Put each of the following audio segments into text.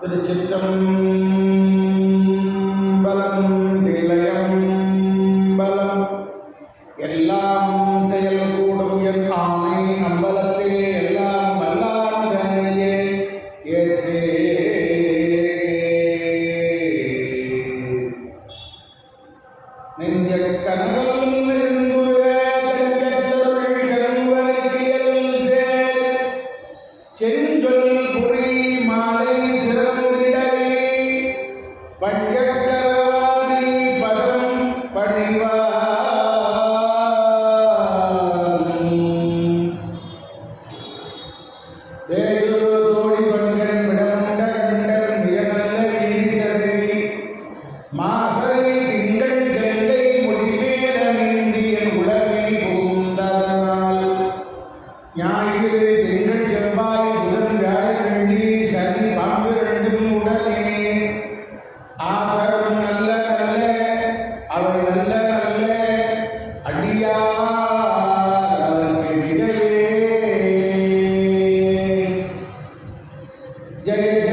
திருச்சிற்றம்பலம் தில்லையம் பலம் எல்லாம் செயல் கூடும் என் ஆணை அம்பலத்தே எல்லாம் வல்லாண்டனையே ஏத்தே நெஞ்ச கனகல் de, de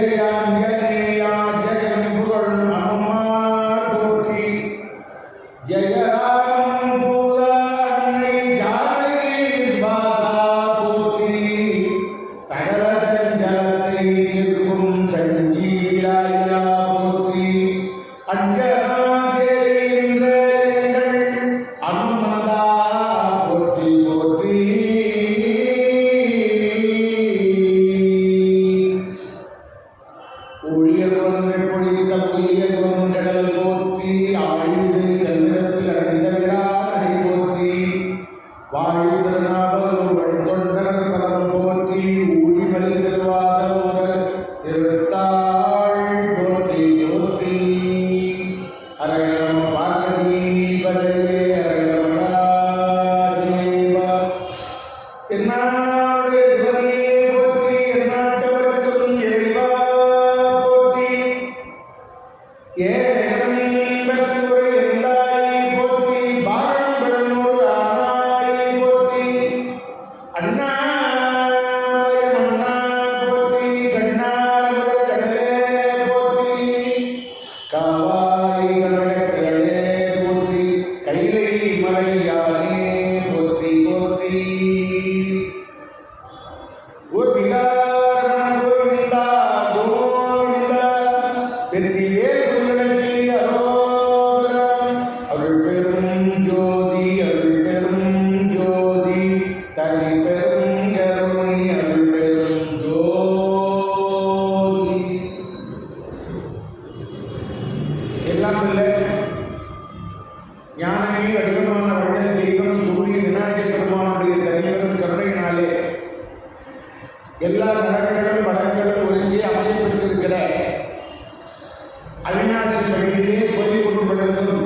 ஒழியர் ஒன்றை பொழித்த பொய்யர் ஒன்றடல் போற்றி ஆழ்ந்த Yeah. எல்லா நலன்களும் வளங்களும் ஒருங்கே அமையப்பட்டிருக்கிற அவிநாசி பகுதியிலே கோயில் கொண்டு விளங்கும்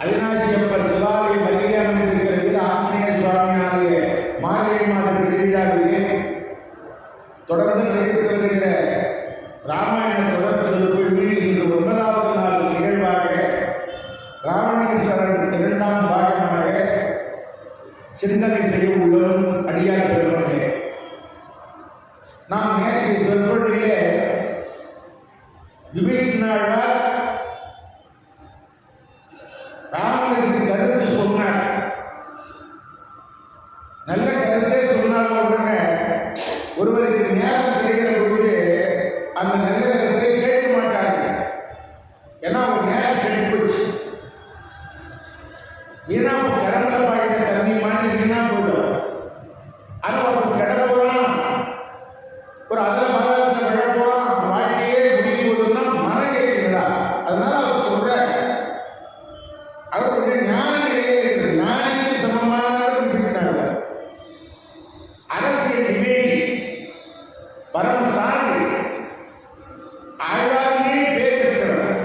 அவிநாசி அப்பர் சிவாலய வழியிலே அமைந்திருக்கிற வீர ஆஞ்சநேயர் சுவாமியாகிய மார்கழி மாத திருவிழாவிலே தொடர்ந்து நடைபெற்று வருகிற ராமாயண தொடர் நாம் நேற்று சொற்பொழிலே விபீஷ்ணாழ்வார் ராமனுக்கு கருத்து சொன்னார். நல்ல கருத்தை சொன்னாலும் உடனே ஒருவருக்கு நேரம் கிடைக்கிற பொழுது அந்த நல்ல கருத்தை கேட்க மாட்டாங்க ஏன்னா ஒரு நேரம் கெட்டு போச்சு வீணா கரண்ட பாயிட்ட தண்ணி மாதிரி வீணா போயிடும். அதனால அவர் அவருடைய ஞான நிலையில் இருக்கிற ஞானத்தை சமமானவர் குறிப்பிட்டார்கள் அரசியல் பேர் பெற்றவர்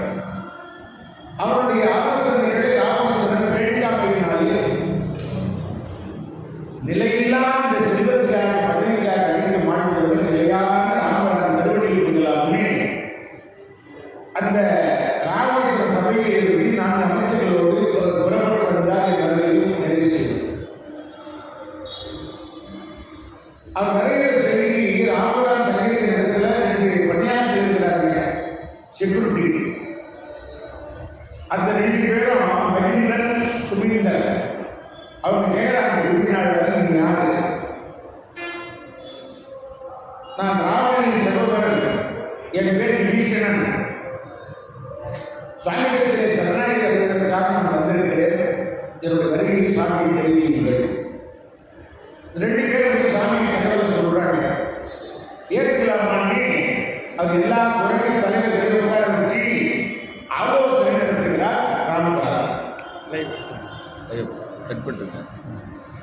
அவருடைய ஆலோசனைகளை ராமசனர் பேட்டாமையினாலே நிலையில்லா இந்த செல்வத்துக்காக பதவிக்காக அடித்து மாணவர்கள் நிலையாக ராமராஜ் மறுபடியும் அந்த அமைச்சர்களோடு புறப்பட்டு வந்தார் என்பதையும் நிறைவு செய்யும். அவர் வருகிற செய்தி ராமராம் தங்கியிருக்கிற இடத்துல இன்று பணியாற்றி இருக்கிறாங்க செக்யூரிட்டி அந்த ரெண்டு பேரும் மகிந்தன் சுமிந்தன். அவங்க கேட்குறாங்க விரும்பினாள் நீங்க யாரு? நான் ராவணனின் சகோதரன் என் பேர் விபீஷணன். சாமியத்திலே சரணாய அடைவதற்காக நான் வந்திருக்கிறேன். என்னுடைய வருகையை சாமியை தெரிவியுங்கள். ரெண்டு பேர் வந்து சாமியை தகவல் சொல்றாங்க. ஏற்றுக்கலாமான்னு அது எல்லா குறைந்த தலைவர்களையும் உட்கார வச்சு ஆலோசனை நடத்துகிறார் ராமபுரம் ஐயோ கட் பண்ணிருக்கேன்